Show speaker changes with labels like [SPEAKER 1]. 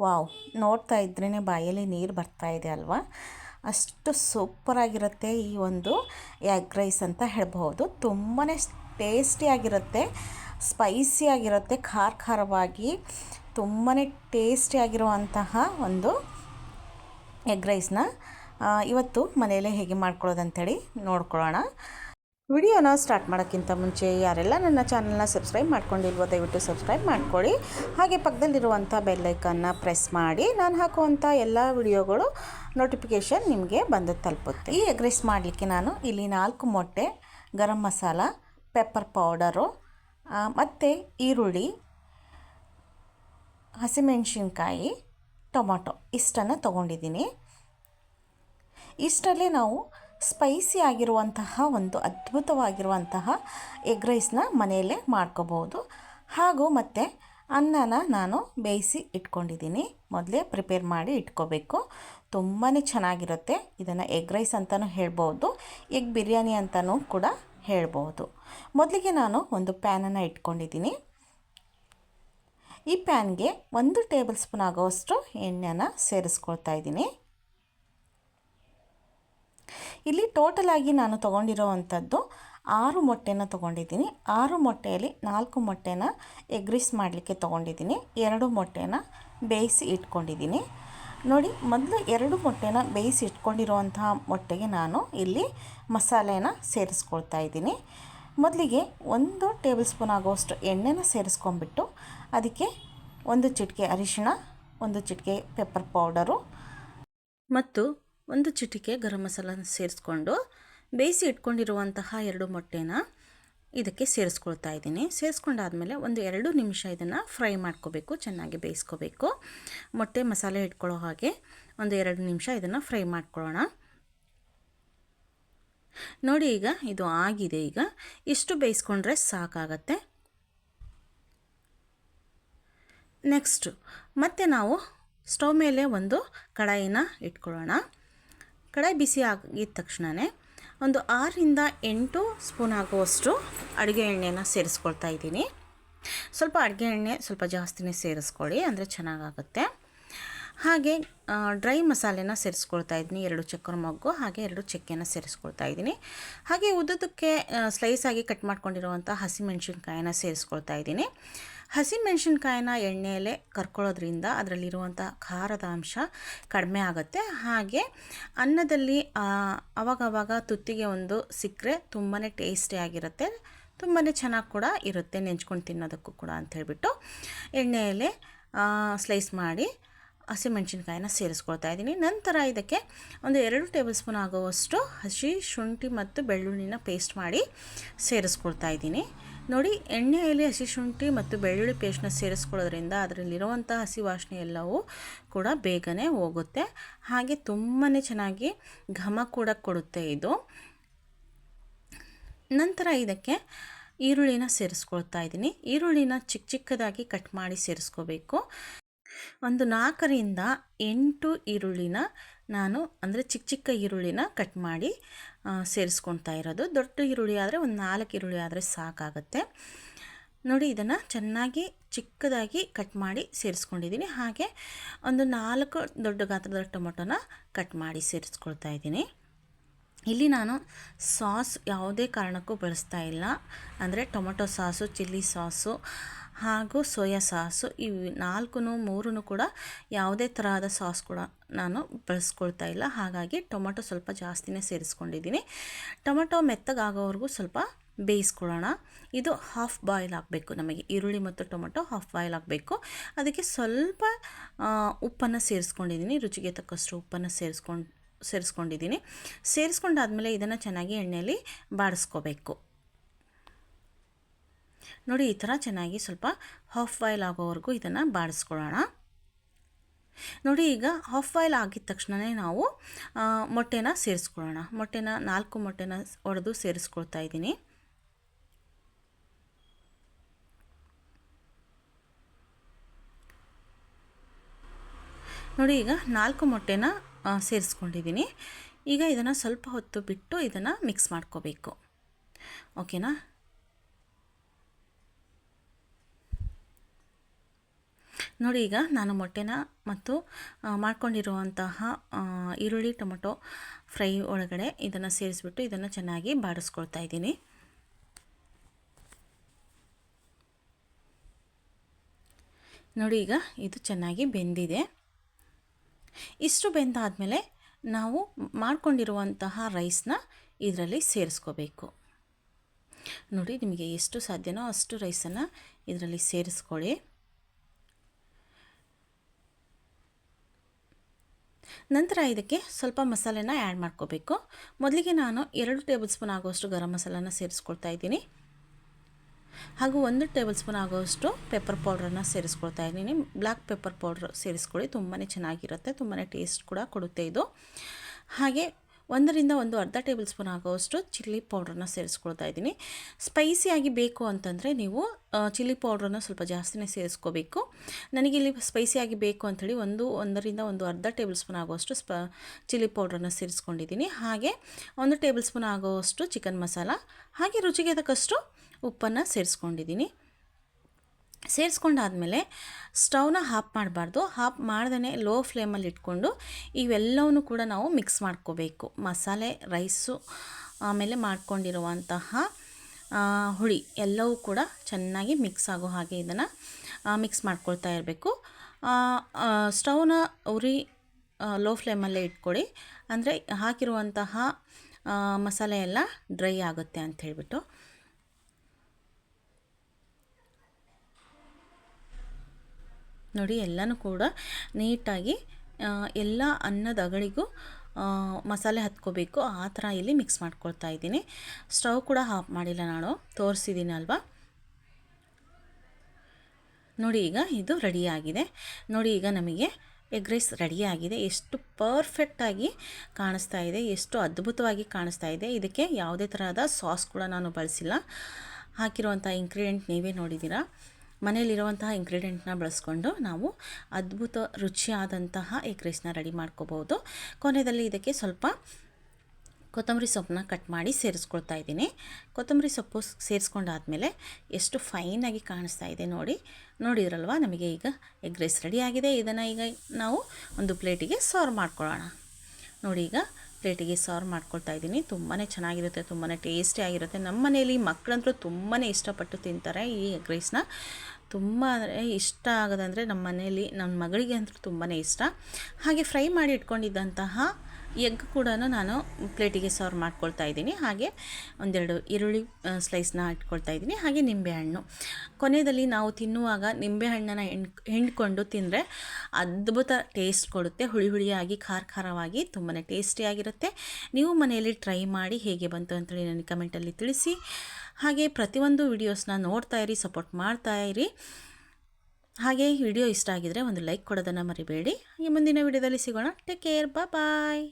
[SPEAKER 1] Wow, ನೋಡ್ತಾ ಇದ್ರೇ ಬಾಯಲ್ಲಿ ನೀರು ಬರ್ತಾ ಇದೆ ಅಲ್ವಾ? ಅಷ್ಟು ಸೂಪರಾಗಿರುತ್ತೆ ಈ ಒಂದು ಎಗ್ ರೈಸ್ ಅಂತ ಹೇಳ್ಬೋದು ತುಂಬಾ ಟೇಸ್ಟಿಯಾಗಿರುತ್ತೆ ಸ್ಪೈಸಿಯಾಗಿರುತ್ತೆ ಖಾರ ಖಾರವಾಗಿ ತುಂಬಾ ಟೇಸ್ಟಿಯಾಗಿರುವಂತಹ ಒಂದು ಎಗ್ ರೈಸ್ನ. ಇವತ್ತು ಮನೆಯಲ್ಲೇ ಹೇಗೆ ಮಾಡ್ಕೊಳ್ಳೋದಂಥೇಳಿ ನೋಡ್ಕೊಳ್ಳೋಣ. ವಿಡಿಯೋನ ಸ್ಟಾರ್ಟ್ ಮಾಡೋಕ್ಕಿಂತ ಮುಂಚೆ ಯಾರೆಲ್ಲ ನನ್ನ ಚಾನಲ್ನ ಸಬ್ಸ್ಕ್ರೈಬ್ ಮಾಡ್ಕೊಂಡಿಲ್ವೋ ದಯವಿಟ್ಟು ಸಬ್ಸ್ಕ್ರೈಬ್ ಮಾಡ್ಕೊಳ್ಳಿ. ಹಾಗೆ ಪಕ್ಕದಲ್ಲಿರುವಂಥ ಬೆಲ್ಲೈಕನ್ನ ಪ್ರೆಸ್ ಮಾಡಿ, ನಾನು ಹಾಕುವಂಥ ಎಲ್ಲ ವಿಡಿಯೋಗಳು ನೋಟಿಫಿಕೇಷನ್ ನಿಮಗೆ ಬಂದು ತಲುಪುತ್ತೆ. ಈ ಎಗ್ ರೈಸ್ ಮಾಡಲಿಕ್ಕೆ ನಾನು ಇಲ್ಲಿ ನಾಲ್ಕು ಮೊಟ್ಟೆ, ಗರಂ ಮಸಾಲ, ಪೆಪ್ಪರ್ ಪೌಡರು ಮತ್ತು ಈರುಳ್ಳಿ, ಹಸಿಮೆಣಸಿನ್ಕಾಯಿ, ಟೊಮೊಟೊ ಇಷ್ಟನ್ನು ತೊಗೊಂಡಿದ್ದೀನಿ. ಇಷ್ಟರಲ್ಲಿ ನಾವು ಸ್ಪೈಸಿ ಆಗಿರುವಂತಹ ಒಂದು ಅದ್ಭುತವಾಗಿರುವಂತಹ ಎಗ್ ರೈಸ್ನ ಮನೆಯಲ್ಲೇ ಮಾಡ್ಕೋಬೋದು. ಹಾಗೂ ಮತ್ತು ಅನ್ನನ ನಾನು ಬೇಯಿಸಿ ಇಟ್ಕೊಂಡಿದ್ದೀನಿ. ಮೊದಲೇ ಪ್ರಿಪೇರ್ ಮಾಡಿ ಇಟ್ಕೋಬೇಕು. ತುಂಬಾ ಚೆನ್ನಾಗಿರುತ್ತೆ ಇದನ್ನು ಎಗ್ ರೈಸ್ ಅಂತಲೂ ಹೇಳ್ಬೋದು. ಎಗ್ ಬಿರಿಯಾನಿ ಅಂತಲೂ ಕೂಡ ಹೇಳ್ಬೋದು. ಮೊದಲಿಗೆ ನಾನು ಒಂದು ಪ್ಯಾನನ್ನು ಇಟ್ಕೊಂಡಿದ್ದೀನಿ. ಈ ಪ್ಯಾನ್ಗೆ ಒಂದು ಟೇಬಲ್ ಸ್ಪೂನ್ ಆಗೋವಷ್ಟು ಎಣ್ಣೆನ ಸೇರಿಸ್ಕೊಳ್ತಾ ಇದ್ದೀನಿ. ಇಲ್ಲಿ ಟೋಟಲಾಗಿ ನಾನು ತೊಗೊಂಡಿರೋವಂಥದ್ದು ಆರು ಮೊಟ್ಟೆನ ತೊಗೊಂಡಿದ್ದೀನಿ. ಆರು ಮೊಟ್ಟೆಯಲ್ಲಿ ನಾಲ್ಕು ಮೊಟ್ಟೆನ ಎಗ್ರಿಸ್ ಮಾಡಲಿಕ್ಕೆ ತೊಗೊಂಡಿದ್ದೀನಿ. ಎರಡು ಮೊಟ್ಟೆನ ಬೇಯಿಸಿ ಇಟ್ಕೊಂಡಿದ್ದೀನಿ. ನೋಡಿ, ಮೊದಲು ಎರಡು ಮೊಟ್ಟೆನ ಬೇಯಿಸಿ ಇಟ್ಕೊಂಡಿರುವಂತಹ ಮೊಟ್ಟೆಗೆ ನಾನು ಇಲ್ಲಿ ಮಸಾಲೆನ ಸೇರಿಸ್ಕೊಳ್ತಾ ಇದ್ದೀನಿ. ಮೊದಲಿಗೆ ಒಂದು ಟೇಬಲ್ ಸ್ಪೂನ್ ಆಗೋಷ್ಟು ಎಣ್ಣೆನ ಸೇರಿಸ್ಕೊಂಡ್ಬಿಟ್ಟು ಅದಕ್ಕೆ ಒಂದು ಚಿಟಿಕೆ ಅರಿಶಿಣ, ಒಂದು ಚಿಟಿಕೆ ಪೆಪ್ಪರ್ ಪೌಡರು ಮತ್ತು ಒಂದು ಚಿಟಿಕೆ ಗರಂ ಮಸಾಲ ಸೇರಿಸ್ಕೊಂಡು ಬೇಯಿಸಿ ಇಟ್ಕೊಂಡಿರುವಂತಹ ಎರಡು ಮೊಟ್ಟೆನ ಇದಕ್ಕೆ ಸೇರಿಸ್ಕೊಳ್ತಾ ಇದ್ದೀನಿ. ಸೇರಿಸ್ಕೊಂಡಾದಮೇಲೆ ಒಂದು ಎರಡು ನಿಮಿಷ ಇದನ್ನು ಫ್ರೈ ಮಾಡ್ಕೋಬೇಕು, ಚೆನ್ನಾಗಿ ಬೇಯಿಸ್ಕೋಬೇಕು. ಮೊಟ್ಟೆ ಮಸಾಲೆ ಇಟ್ಕೊಳ್ಳೋ ಹಾಗೆ ಒಂದು ಎರಡು ನಿಮಿಷ ಇದನ್ನು ಫ್ರೈ ಮಾಡ್ಕೊಳ್ಳೋಣ. ನೋಡಿ ಈಗ ಇದು ಆಗಿದೆ ಈಗ. ಇಷ್ಟು ಬೇಯಿಸ್ಕೊಂಡ್ರೆ ಸಾಕಾಗತ್ತೆ. ನೆಕ್ಸ್ಟು ಮತ್ತೆ ನಾವು ಸ್ಟವ್ ಮೇಲೆ ಒಂದು ಕಡಾಯಿನ ಇಟ್ಕೊಳ್ಳೋಣ. ಕಡಾಯಿ ಬಿಸಿ ಆಗಿದ ತಕ್ಷಣವೇ ಒಂದು ಆರರಿಂದ ಎಂಟು ಸ್ಪೂನ್ ಆಗುವಷ್ಟು ಅಡುಗೆ ಎಣ್ಣೆನ ಸೇರಿಸ್ಕೊಳ್ತಾ ಇದ್ದೀನಿ. ಸ್ವಲ್ಪ ಅಡುಗೆ ಎಣ್ಣೆ ಸ್ವಲ್ಪ ಜಾಸ್ತಿನೇ ಸೇರಿಸ್ಕೊಳ್ಳಿ, ಅಂದರೆ ಚೆನ್ನಾಗಾಗುತ್ತೆ. ಹಾಗೆ ಡ್ರೈ ಮಸಾಲೆನ ಸೇರಿಸ್ಕೊಳ್ತಾ ಇದ್ದೀನಿ. ಎರಡು ಚಕ್ಕರ ಮೊಗ್ಗು, ಹಾಗೆ ಎರಡು ಚಕ್ಕೆನ ಸೇರಿಸ್ಕೊಳ್ತಾ ಇದ್ದೀನಿ. ಹಾಗೆ ಉದ್ದದಕ್ಕೆ ಸ್ಲೈಸ್ ಆಗಿ ಕಟ್ ಮಾಡ್ಕೊಂಡಿರುವಂಥ ಹಸಿಮೆಣ್ಸಿನ್ಕಾಯಿನ ಸೇರಿಸ್ಕೊಳ್ತಾ ಇದ್ದೀನಿ. ಹಸಿಮೆಣ್ಸಿನ್ಕಾಯಿನ ಎಣ್ಣೆಯಲ್ಲೇ ಕರ್ಕೊಳ್ಳೋದ್ರಿಂದ ಅದರಲ್ಲಿರುವಂಥ ಖಾರದ ಅಂಶ ಕಡಿಮೆ ಆಗುತ್ತೆ. ಹಾಗೆ ಅನ್ನದಲ್ಲಿ ಅವಾಗವಾಗ ತುತ್ತಿಗೆ ಒಂದು ಸಿಕ್ಕರೆ ತುಂಬಾ ಟೇಸ್ಟಿಯಾಗಿರುತ್ತೆ ತುಂಬಾ ಚೆನ್ನಾಗಿ ಕೂಡ ಇರುತ್ತೆ ನೆಂಚ್ಕೊಂಡು ತಿನ್ನೋದಕ್ಕೂ ಕೂಡ ಅಂತ ಹೇಳ್ಬಿಟ್ಟು ಎಣ್ಣೆಯಲ್ಲೇ ಸ್ಲೈಸ್ ಮಾಡಿ ಹಸಿಮೆಣ್ಸಿನ್ಕಾಯಿನ ಸೇರಿಸ್ಕೊಳ್ತಾ ಇದ್ದೀನಿ. ನಂತರ ಇದಕ್ಕೆ ಒಂದು ಎರಡು ಟೇಬಲ್ ಸ್ಪೂನ್ ಆಗುವಷ್ಟು ಹಸಿ, ಶುಂಠಿ ಮತ್ತು ಬೆಳ್ಳುಳ್ಳಿನ ಪೇಸ್ಟ್ ಮಾಡಿ ಸೇರಿಸ್ಕೊಳ್ತಾ ಇದ್ದೀನಿ. ನೋಡಿ, ಎಣ್ಣೆಯಲ್ಲಿ ಹಸಿ, ಶುಂಠಿ ಮತ್ತು ಬೆಳ್ಳುಳ್ಳಿ ಪೇಸ್ಟ್ನ ಸೇರಿಸ್ಕೊಳ್ಳೋದ್ರಿಂದ ಅದರಲ್ಲಿರುವಂಥ ಹಸಿ ವಾಸನೆ ಎಲ್ಲವೂ ಕೂಡ ಬೇಗನೆ ಹೋಗುತ್ತೆ. ಹಾಗೆ ತುಂಬಾ ಚೆನ್ನಾಗಿ ಘಮ ಕೂಡ ಕೊಡುತ್ತೆ ಇದು. ನಂತರ ಇದಕ್ಕೆ ಈರುಳ್ಳಿನ ಸೇರಿಸ್ಕೊಳ್ತಾ ಇದ್ದೀನಿ. ಈರುಳ್ಳಿನ ಚಿಕ್ಕ ಚಿಕ್ಕದಾಗಿ ಕಟ್ ಮಾಡಿ ಸೇರಿಸ್ಕೋಬೇಕು. ಒಂದು ನಾಲ್ಕರಿಂದ ಎಂಟು ಈರುಳ್ಳಿನ ನಾನು ಅಂದರೆ ಚಿಕ್ಕ ಚಿಕ್ಕ ಈರುಳ್ಳಿನ ಕಟ್ ಮಾಡಿ ಸೇರಿಸ್ಕೊಳ್ತಾ ಇರೋದು. ದೊಡ್ಡ ಈರುಳ್ಳಿ ಆದರೆ ಒಂದು ನಾಲ್ಕು ಈರುಳ್ಳಿ ಆದರೆ ಸಾಕಾಗುತ್ತೆ. ನೋಡಿ, ಇದನ್ನು ಚೆನ್ನಾಗಿ ಚಿಕ್ಕದಾಗಿ ಕಟ್ ಮಾಡಿ ಸೇರಿಸ್ಕೊಂಡಿದ್ದೀನಿ. ಹಾಗೆ ಒಂದು ನಾಲ್ಕು ದೊಡ್ಡ ಗಾತ್ರದ ಟೊಮೊಟೊನ ಕಟ್ ಮಾಡಿ ಸೇರಿಸ್ಕೊಳ್ತಾ ಇದ್ದೀನಿ. ಇಲ್ಲಿ ನಾನು ಸಾಸ್ ಯಾವುದೇ ಕಾರಣಕ್ಕೂ ಬಳಸ್ತಾ ಇಲ್ಲ. ಅಂದರೆ ಟೊಮೊಟೊ ಸಾಸು, ಚಿಲ್ಲಿ ಸಾಸು ಹಾಗೂ ಸೋಯಾ ಸಾಸು. ಇವು ನಾಲ್ಕು ಮೂರೂ ಕೂಡ ಯಾವುದೇ ತರಹದ ಸಾಸ್ ಕೂಡ ನಾನು ಬಳಸ್ಕೊಳ್ತಾ ಇಲ್ಲ. ಹಾಗಾಗಿ ಟೊಮೊಟೊ ಸ್ವಲ್ಪ ಜಾಸ್ತಿನೇ ಸೇರಿಸ್ಕೊಂಡಿದ್ದೀನಿ. ಟೊಮೊಟೊ ಮೆತ್ತಗಾಗೋವರೆಗೂ ಸ್ವಲ್ಪ ಬೇಯಿಸ್ಕೊಳ್ಳೋಣ. ಇದು ಹಾಫ್ ಬಾಯ್ಲ್ ಆಗಬೇಕು ನಮಗೆ. ಈರುಳ್ಳಿ ಮತ್ತು ಟೊಮೊಟೊ ಹಾಫ್ ಬಾಯ್ಲ್ ಆಗಬೇಕು. ಅದಕ್ಕೆ ಸ್ವಲ್ಪ ಉಪ್ಪನ್ನು ಸೇರಿಸ್ಕೊಂಡಿದ್ದೀನಿ. ರುಚಿಗೆ ತಕ್ಕಷ್ಟು ಉಪ್ಪನ್ನು ಸೇರಿಸ್ಕೊಂಡು, ಸೇರಿಸ್ಕೊಂಡಿದ್ದೀನಿ. ಸೇರಿಸ್ಕೊಂಡಾದ್ಮೇಲೆ ಇದನ್ನು ಚೆನ್ನಾಗಿ ಎಣ್ಣೆಯಲ್ಲಿ ಬಾಡಿಸ್ಕೋಬೇಕು. ನೋಡಿ, ಈ ಥರ ಚೆನ್ನಾಗಿ ಸ್ವಲ್ಪ ಹಾಫ್ ಬಾಯ್ಲ್ ಆಗೋವರೆಗೂ ಇದನ್ನು ಬಾಡಿಸ್ಕೊಳ್ಳೋಣ. ನೋಡಿ, ಈಗ ಹಾಫ್ ಬಾಯ್ಲ್ ಆಗಿದ ತಕ್ಷಣವೇ ನಾವು ಮೊಟ್ಟೆನ ಸೇರಿಸ್ಕೊಳ್ಳೋಣ. ಮೊಟ್ಟೆನ, ನಾಲ್ಕು ಮೊಟ್ಟೆನ ಒಡೆದು ಸೇರಿಸ್ಕೊಳ್ತಾ ಇದ್ದೀನಿ. ನೋಡಿ, ಈಗ ನಾಲ್ಕು ಮೊಟ್ಟೆನ ಸೇರಿಸ್ಕೊಂಡಿದ್ದೀನಿ. ಈಗ ಇದನ್ನು ಸ್ವಲ್ಪ ಹೊತ್ತು ಬಿಟ್ಟು ಇದನ್ನು ಮಿಕ್ಸ್ ಮಾಡ್ಕೋಬೇಕು. ಓಕೆನಾ ನೋಡಿ ಈಗ ನಾನು ಮೊಟ್ಟೆನ ಮತ್ತು ಮಾಡ್ಕೊಂಡಿರುವಂತಹ ಈರುಳ್ಳಿ, ಟೊಮೊಟೊ ಫ್ರೈ ಒಳಗಡೆ ಇದನ್ನು ಸೇರಿಸ್ಬಿಟ್ಟು ಇದನ್ನು ಚೆನ್ನಾಗಿ ಬಾಡಿಸ್ಕೊಳ್ತಾ ಇದ್ದೀನಿ. ನೋಡಿ ಈಗ ಇದು ಚೆನ್ನಾಗಿ ಬೆಂದಿದೆ. ಇಷ್ಟು ಬೆಂದಾದಮೇಲೆ ನಾವು ಮಾಡ್ಕೊಂಡಿರುವಂತಹ ರೈಸ್ನ ಇದರಲ್ಲಿ ಸೇರಿಸ್ಕೋಬೇಕು. ನೋಡಿ ನಿಮಗೆ ಎಷ್ಟು ಸಾಧ್ಯನೋ ಅಷ್ಟು ರೈಸನ್ನು ಇದರಲ್ಲಿ ಸೇರಿಸ್ಕೊಳ್ಳಿ. ನಂತರ ಇದಕ್ಕೆ ಸ್ವಲ್ಪ ಮಸಾಲೆನ ಆ್ಯಡ್ ಮಾಡ್ಕೋಬೇಕು. ಮೊದಲಿಗೆ ನಾನು ಎರಡು ಟೇಬಲ್ ಸ್ಪೂನ್ ಆಗೋಷ್ಟು ಗರಂ ಮಸಾಲಾನ ಸೇರಿಸ್ಕೊಳ್ತಾ ಇದ್ದೀನಿ. ಹಾಗೂ ಒಂದು ಟೇಬಲ್ ಸ್ಪೂನ್ ಆಗುವಷ್ಟು ಪೆಪ್ಪರ್ ಪೌಡ್ರನ್ನ ಸೇರಿಸ್ಕೊಳ್ತಾ ಇದ್ದೀನಿ. ಬ್ಲ್ಯಾಕ್ ಪೆಪ್ಪರ್ ಪೌಡ್ರ್ ಸೇರಿಸ್ಕೊಳ್ಳಿ ತುಂಬಾ ಚೆನ್ನಾಗಿರುತ್ತೆ ತುಂಬಾ ಟೇಸ್ಟ್ ಕೂಡ ಕೊಡುತ್ತೆ ಇದು. ಹಾಗೆ ಒಂದರಿಂದ ಒಂದು ಅರ್ಧ ಟೇಬಲ್ ಸ್ಪೂನ್ ಆಗೋವಷ್ಟು ಚಿಲ್ಲಿ ಪೌಡ್ರನ್ನ ಸೇರಿಸ್ಕೊಳ್ತಾ ಇದ್ದೀನಿ. ಸ್ಪೈಸಿಯಾಗಿ ಬೇಕು ಅಂತಂದರೆ ನೀವು ಚಿಲ್ಲಿ ಪೌಡ್ರನ್ನ ಸ್ವಲ್ಪ ಜಾಸ್ತಿನೇ ಸೇರಿಸ್ಕೋಬೇಕು. ನನಗೆ ಇಲ್ಲಿ ಸ್ಪೈಸಿಯಾಗಿ ಬೇಕು ಅಂಥೇಳಿ ಒಂದು, ಒಂದರಿಂದ ಒಂದು ಅರ್ಧ ಟೇಬಲ್ ಸ್ಪೂನ್ ಆಗೋವಷ್ಟು ಸ್ಪ, ಚಿಲ್ಲಿ ಪೌಡ್ರನ್ನ ಸೇರಿಸ್ಕೊಂಡಿದ್ದೀನಿ. ಹಾಗೆ ಒಂದು ಟೇಬಲ್ ಸ್ಪೂನ್ ಆಗೋವಷ್ಟು ಚಿಕನ್ ಮಸಾಲ, ಹಾಗೆ ರುಚಿಗೆ ತಕ್ಕಷ್ಟು ಉಪ್ಪನ್ನು ಸೇರಿಸ್ಕೊಂಡಿದ್ದೀನಿ. ಸೇರಿಸ್ಕೊಂಡಾದಮೇಲೆ ಸ್ಟವ್ನ ಹಾಪ್ ಮಾಡಬಾರ್ದು. ಹಾಪ್ ಮಾಡ್ದೇ ಲೋ ಫ್ಲೇಮಲ್ಲಿ ಇಟ್ಕೊಂಡು ಇವೆಲ್ಲವನ್ನೂ ಕೂಡ ನಾವು ಮಿಕ್ಸ್ ಮಾಡ್ಕೋಬೇಕು. ಮಸಾಲೆ, ರೈಸು, ಆಮೇಲೆ ಮಾಡ್ಕೊಂಡಿರುವಂತಹ ಹುಳಿ ಎಲ್ಲವೂ ಕೂಡ ಚೆನ್ನಾಗಿ ಮಿಕ್ಸ್ ಆಗೋ ಹಾಗೆ ಇದನ್ನು ಮಿಕ್ಸ್ ಮಾಡ್ಕೊಳ್ತಾ ಇರಬೇಕು. ಸ್ಟವ್ನ ಉರಿ ಲೋ ಫ್ಲೇಮಲ್ಲೇ ಇಟ್ಕೊಳ್ಳಿ ಅಂದರೆ ಹಾಕಿರುವಂತಹ ಮಸಾಲೆ ಎಲ್ಲ ಡ್ರೈ ಆಗುತ್ತೆ ಅಂತ ಹೇಳ್ಬಿಟ್ಟು. ನೋಡಿ, ಎಲ್ಲನೂ ಕೂಡ ನೀಟಾಗಿ ಎಲ್ಲ ಅನ್ನದ ಅಗಳಿಗೂ ಮಸಾಲೆ ಹತ್ಕೋಬೇಕು. ಆ ಥರ ಇಲ್ಲಿ ಮಿಕ್ಸ್ ಮಾಡ್ಕೊಳ್ತಾ ಇದ್ದೀನಿ. ಸ್ಟವ್ ಕೂಡ ಆಫ್ ಮಾಡಿಲ್ಲ ನಾನು. ತೋರಿಸಿದ್ದೀನಿ ಅಲ್ವಾ? ನೋಡಿ, ಈಗ ಇದು ರೆಡಿಯಾಗಿದೆ ನೋಡಿ, ಈಗ ನಮಗೆ ಎಗ್ ರೈಸ್ ರೆಡಿಯಾಗಿದೆ ಎಷ್ಟು ಪರ್ಫೆಕ್ಟಾಗಿ ಕಾಣಿಸ್ತಾ ಇದೆ. ಎಷ್ಟು ಅದ್ಭುತವಾಗಿ ಕಾಣಿಸ್ತಾ ಇದೆ. ಇದಕ್ಕೆ ಯಾವುದೇ ಥರದ ಸಾಸ್ ಕೂಡ ನಾನು ಬಳಸಿಲ್ಲ. ಹಾಕಿರುವಂಥ ಇಂಗ್ರೀಡಿಯೆಂಟ್ ನೀವೇ ನೋಡಿದ್ದೀರಾ? ಮನೆಯಲ್ಲಿರುವಂತಹ ಇಂಗ್ರೀಡಿಯೆಂಟ್ನ ಬಳಸ್ಕೊಂಡು ನಾವು ಅದ್ಭುತ ರುಚಿಯಾದಂತಹ ಎಗ್ ರೈಸ್ನ ರೆಡಿ ಮಾಡ್ಕೋಬೋದು ಕೊನೆಯಲ್ಲಿ ಇದಕ್ಕೆ ಸ್ವಲ್ಪ ಕೊತ್ತಂಬರಿ ಸೊಪ್ಪನ್ನ ಕಟ್ ಮಾಡಿ ಸೇರಿಸ್ಕೊಳ್ತಾ ಇದ್ದೀನಿ. ಕೊತ್ತಂಬರಿ ಸೊಪ್ಪು ಸೇರಿಸ್ಕೊಂಡಾದಮೇಲೆ ಎಷ್ಟು ಫೈನಾಗಿ ಕಾಣಿಸ್ತಾ ಇದೆ ನೋಡಿ. ನೋಡಿದ್ರಲ್ವ? ನಮಗೆ ಈಗ ಎಗ್ ರೈಸ್ ರೆಡಿಯಾಗಿದೆ ಇದನ್ನು ಈಗ ನಾವು ಒಂದು ಪ್ಲೇಟಿಗೆ ಸರ್ವ್ ಮಾಡ್ಕೊಳ್ಳೋಣ. ನೋಡಿ ಈಗ ಪ್ಲೇಟಿಗೆ ಸರ್ವ್ ಮಾಡ್ಕೊಳ್ತಾ ಇದ್ದೀನಿ. ತುಂಬಾ ಚೆನ್ನಾಗಿರುತ್ತೆ ತುಂಬಾ ಟೇಸ್ಟಿಯಾಗಿರುತ್ತೆ ನಮ್ಮ ಮನೆಯಲ್ಲಿ ಮಕ್ಕಳಂತೂ ತುಂಬಾ ಇಷ್ಟಪಟ್ಟು ತಿಂತಾರೆ ಈ ಎಗ್ ರೈಸ್ನ ತುಂಬ ಅಂದರೆ ಇಷ್ಟ ಆಗೋದಂದರೆ ನಮ್ಮ ಮನೆಯಲ್ಲಿ ನನ್ನ ಮಗಳಿಗೆ ಅಂತೂ ತುಂಬಾ ಇಷ್ಟ. ಹಾಗೆ ಫ್ರೈ ಮಾಡಿ ಇಟ್ಕೊಂಡಿದ್ದಂತಹ ಎಗ್ ಕೂಡ ನಾನು ಪ್ಲೇಟಿಗೆ ಸರ್ವ್ ಮಾಡ್ಕೊಳ್ತಾ ಇದ್ದೀನಿ. ಹಾಗೆ ಒಂದೆರಡು ಈರುಳ್ಳಿ ಸ್ಲೈಸ್ನ ಇಟ್ಕೊಳ್ತಾ ಇದ್ದೀನಿ. ಹಾಗೆ ನಿಂಬೆಹಣ್ಣು ಕೊನೆಯಲ್ಲಿ ನಾವು ತಿನ್ನುವಾಗ ನಿಂಬೆಹಣ್ಣನ್ನು ಹೆಣ್ ಹಿಂಡ್ಕೊಂಡು ತಿಂದರೆ ಅದ್ಭುತ ಟೇಸ್ಟ್ ಕೊಡುತ್ತೆ. ಹುಳಿ ಹುಳಿಯಾಗಿ, ಖಾರ ಖಾರವಾಗಿ ತುಂಬಾ ಟೇಸ್ಟಿಯಾಗಿರುತ್ತೆ ನೀವು ಮನೆಯಲ್ಲಿ ಟ್ರೈ ಮಾಡಿ ಹೇಗೆ ಬಂತು ಅಂತೇಳಿ ನನಗೆ ಕಮೆಂಟಲ್ಲಿ ತಿಳಿಸಿ. ಹಾಗೆ ಪ್ರತಿಯೊಂದು ವಿಡಿಯೋಸ್ನ ನೋಡ್ತಾ ಇರಿ ಸಪೋರ್ಟ್ ಮಾಡ್ತಾ ಇರಿ. ಹಾಗೆ ವಿಡಿಯೋ ಇಷ್ಟ ಆಗಿದರೆ ಒಂದು ಲೈಕ್ ಕೊಡೋದನ್ನು ಮರಿಬೇಡಿ. ಹಾಗೆ ಮುಂದಿನ ವಿಡಿಯೋದಲ್ಲಿ ಸಿಗೋಣ. Take care bye